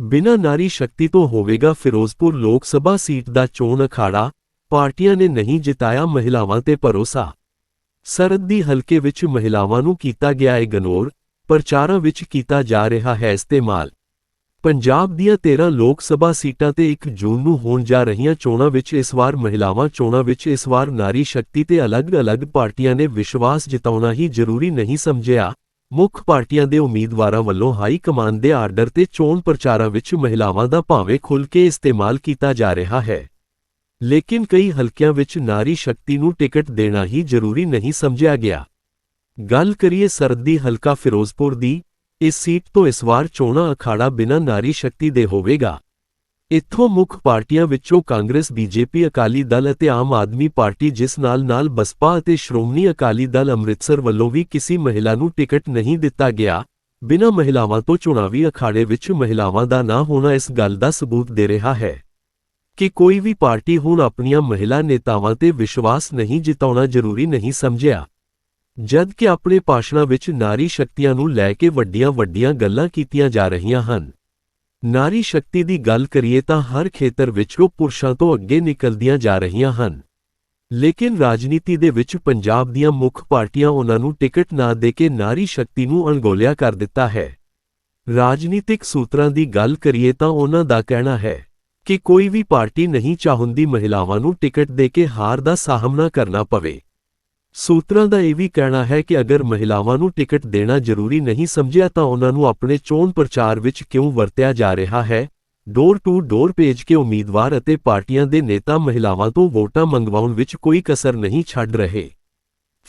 ਬਿਨਾਂ ਨਾਰੀ ਸ਼ਕਤੀ ਤੋਂ ਹੋਵੇਗਾ ਫਿਰੋਜ਼ਪੁਰ ਲੋਕ ਸਭਾ ਸੀਟ ਦਾ ਚੋਣ ਅਖਾੜਾ, ਪਾਰਟੀਆਂ ਨੇ ਨਹੀਂ ਜਿਤਾਇਆ ਮਹਿਲਾਵਾਂ ਤੇ ਭਰੋਸਾ। ਸਰਹੱਦੀ ਹਲਕੇ ਵਿੱਚ ਮਹਿਲਾਵਾਂ ਨੂੰ ਕੀਤਾ ਗਿਆ ਹੈ ਗਨੋਰ, ਪ੍ਰਚਾਰਾਂ ਵਿੱਚ ਕੀਤਾ ਜਾ ਰਿਹਾ ਹੈ ਇਸਤੇਮਾਲ। ਪੰਜਾਬ ਦੀਆਂ 13 ਲੋਕ ਸਭਾ ਸੀਟਾਂ ਤੇ 1 ਜੂਨ ਨੂੰ ਹੋਣ ਜਾ ਰਹੀਆਂ ਚੋਣਾਂ ਵਿੱਚ ਇਸ ਵਾਰ ਮਹਿਲਾਵਾਂ ਚੋਣਾਂ ਵਿੱਚ ਇਸ ਵਾਰ ਨਾਰੀ ਸ਼ਕਤੀ ਤੇ ਅਲੱਗ-ਅਲੱਗ ਪਾਰਟੀਆਂ ਨੇ ਵਿਸ਼ਵਾਸ ਜਿਤਾਉਣਾ ਹੀ ਜ਼ਰੂਰੀ ਨਹੀਂ ਸਮਝਿਆ। ਮੁੱਖ ਪਾਰਟੀਆਂ ਦੇ ਉਮੀਦਵਾਰਾਂ ਵੱਲੋਂ ਹਾਈ ਕਮਾਂਡ ਦੇ ਆਰਡਰ ਤੇ ਚੋਣ ਪ੍ਰਚਾਰਾਂ ਵਿੱਚ ਮਹਿਲਾਵਾਂ ਦਾ ਭਾਵੇਂ ਖੁੱਲ੍ਹ ਕੇ ਇਸਤੇਮਾਲ ਕੀਤਾ ਜਾ ਰਿਹਾ ਹੈ। ਲੇਕਿਨ ਕਈ ਹਲਕਿਆਂ ਵਿੱਚ ਨਾਰੀ ਸ਼ਕਤੀ ਨੂੰ ਟਿਕਟ ਦੇਣਾ ਹੀ ਜ਼ਰੂਰੀ ਨਹੀਂ ਸਮਝਿਆ ਗਿਆ। ਗੱਲ ਕਰੀਏ ਸਰਦੀ ਹਲਕਾ ਫਿਰੋਜ਼ਪੁਰ ਦੀ ਇਸ ਸੀਟ ਤੋਂ ਇਸ ਵਾਰ ਚੋਣਾਂ ਅਖਾੜਾ ਬਿਨਾਂ ਨਾਰੀ ਸ਼ਕਤੀ ਦੇ ਹੋਵੇਗਾ। ਇੱਥੋਂ ਮੁੱਖ ਪਾਰਟੀਆਂ ਵਿੱਚੋਂ ਕਾਂਗਰਸ, ਬੀਜੇਪੀ, ਅਕਾਲੀ ਦਲ ਅਤੇ ਆਮ ਆਦਮੀ ਪਾਰਟੀ ਜਿਸ ਨਾਲ-ਨਾਲ ਬਸਪਾ ਅਤੇ ਸ਼੍ਰੋਮਣੀ ਅਕਾਲੀ ਦਲ ਅੰਮ੍ਰਿਤਸਰ ਵੱਲੋਂ ਵੀ ਕਿਸੇ ਮਹਿਲਾ ਨੂੰ ਟਿਕਟ ਨਹੀਂ ਦਿੱਤਾ ਗਿਆ, ਬਿਨਾਂ ਮਹਿਲਾਵਾਂ ਤੋਂ ਚੁਣਾਵੀ ਅਖਾੜੇ ਵਿੱਚ ਮਹਿਲਾਵਾਂ ਦਾ ਨਾ ਹੋਣਾ ਇਸ ਗੱਲ ਦਾ ਸਬੂਤ ਦੇ ਰਿਹਾ ਹੈ ਕਿ ਕੋਈ ਵੀ ਪਾਰਟੀ ਹੁਣ ਆਪਣੀਆਂ ਮਹਿਲਾ ਨੇਤਾਵਾਂ ਤੇ ਵਿਸ਼ਵਾਸ ਨਹੀਂ ਜਿਤਾਉਣਾ ਜ਼ਰੂਰੀ ਨਹੀਂ ਸਮਝਿਆ। ਜਦ ਕਿ ਆਪਣੇ ਭਾਸ਼ਣਾਂ ਵਿੱਚ ਨਾਰੀ ਸ਼ਕਤੀਆਂ ਨੂੰ ਲੈ ਕੇ ਵੱਡੀਆਂ-ਵੱਡੀਆਂ ਗੱਲਾਂ ਕੀਤੀਆਂ ਜਾ ਰਹੀਆਂ ਹਨ। ਨਾਰੀ ਸ਼ਕਤੀ ਦੀ ਗੱਲ ਕਰੀਏ ਤਾਂ ਹਰ ਖੇਤਰ ਵਿੱਚ ਉਹ ਪੁਰਸ਼ਾਂ ਤੋਂ ਅੱਗੇ ਨਿਕਲਦੀਆਂ ਜਾ ਰਹੀਆਂ ਹਨ। ਲੇਕਿਨ ਰਾਜਨੀਤੀ ਦੇ ਵਿੱਚ ਪੰਜਾਬ ਦੀਆਂ ਮੁੱਖ ਪਾਰਟੀਆਂ ਉਹਨਾਂ ਨੂੰ ਟਿਕਟ ਨਾ ਦੇ ਕੇ ਨਾਰੀ ਸ਼ਕਤੀ ਨੂੰ ਅਣਗੌਲਿਆ ਕਰ ਦਿੱਤਾ ਹੈ। ਰਾਜਨੀਤਿਕ ਸੂਤਰਾਂ ਦੀ ਗੱਲ ਕਰੀਏ ਤਾਂ ਉਹਨਾਂ ਦਾ ਕਹਿਣਾ ਹੈ ਕਿ ਕੋਈ ਵੀ ਪਾਰਟੀ ਨਹੀਂ ਚਾਹੁੰਦੀ ਮਹਿਲਾਵਾਂ ਨੂੰ ਟਿਕਟ ਦੇ ਕੇ ਹਾਰ ਦਾ ਸਾਹਮਣਾ ਕਰਨਾ ਪਵੇ। ਸੂਤਰਾਂ ਦਾ ਇਹ ਵੀ ਕਹਿਣਾ ਹੈ ਕਿ ਅਗਰ ਮਹਿਲਾਵਾਂ ਨੂੰ ਟਿਕਟ ਦੇਣਾ ਜ਼ਰੂਰੀ ਨਹੀਂ ਸਮਝਿਆ ਤਾਂ ਉਹਨਾਂ ਨੂੰ ਆਪਣੇ ਚੋਣ ਪ੍ਰਚਾਰ ਵਿੱਚ ਕਿਉਂ ਵਰਤਿਆ ਜਾ ਰਿਹਾ ਹੈ? ਡੋਰ ਟੂ ਡੋਰ ਭੇਜ ਕੇ ਉਮੀਦਵਾਰ ਅਤੇ ਪਾਰਟੀਆਂ ਦੇ ਨੇਤਾ ਮਹਿਲਾਵਾਂ ਤੋਂ ਵੋਟਾਂ ਮੰਗਵਾਉਣ ਵਿੱਚ ਕੋਈ ਕਸਰ ਨਹੀਂ ਛੱਡ ਰਹੇ।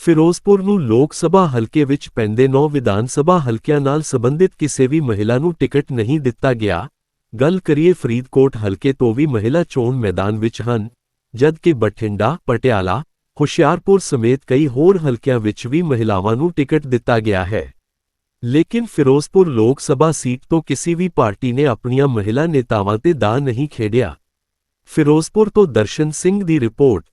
ਫਿਰੋਜ਼ਪੁਰ ਨੂੰ ਲੋਕ ਸਭਾ ਹਲਕੇ ਵਿੱਚ ਪੈਂਦੇ 9 ਵਿਧਾਨ ਸਭਾ ਹਲਕਿਆਂ ਨਾਲ ਸੰਬੰਧਿਤ ਕਿਸੇ ਵੀ ਮਹਿਲਾ ਨੂੰ ਟਿਕਟ ਨਹੀਂ ਦਿੱਤਾ ਗਿਆ। ਗੱਲ ਕਰੀਏ ਫਰੀਦਕੋਟ ਹਲਕੇ ਤੋਂ ਵੀ ਮਹਿਲਾ ਚੋਣ ਮੈਦਾਨ ਵਿੱਚ ਹਨ, ਜਦਕਿ ਬਠਿੰਡਾ, ਪਟਿਆਲਾ ਹੁਸ਼ਿਆਰਪੁਰ ਸਮੇਤ ਕਈ ਹੋਰ ਹਲਕਿਆਂ ਵਿੱਚ ਵੀ ਮਹਿਲਾਵਾਂ ਨੂੰ ਟਿਕਟ ਦਿੱਤਾ ਗਿਆ ਹੈ। ਲੇਕਿਨ ਫਿਰੋਜ਼ਪੁਰ ਲੋਕ ਸਭਾ ਸੀਟ ਤੋਂ ਕਿਸੇ ਵੀ ਪਾਰਟੀ ਨੇ ਆਪਣੀਆਂ ਮਹਿਲਾ ਨੇਤਾਵਾਂ ਤੇ ਦਾ ਨਹੀਂ ਖੇਡਿਆ। ਫਿਰੋਜ਼ਪੁਰ ਤੋਂ ਦਰਸ਼ਨ ਸਿੰਘ ਦੀ ਰਿਪੋਰਟ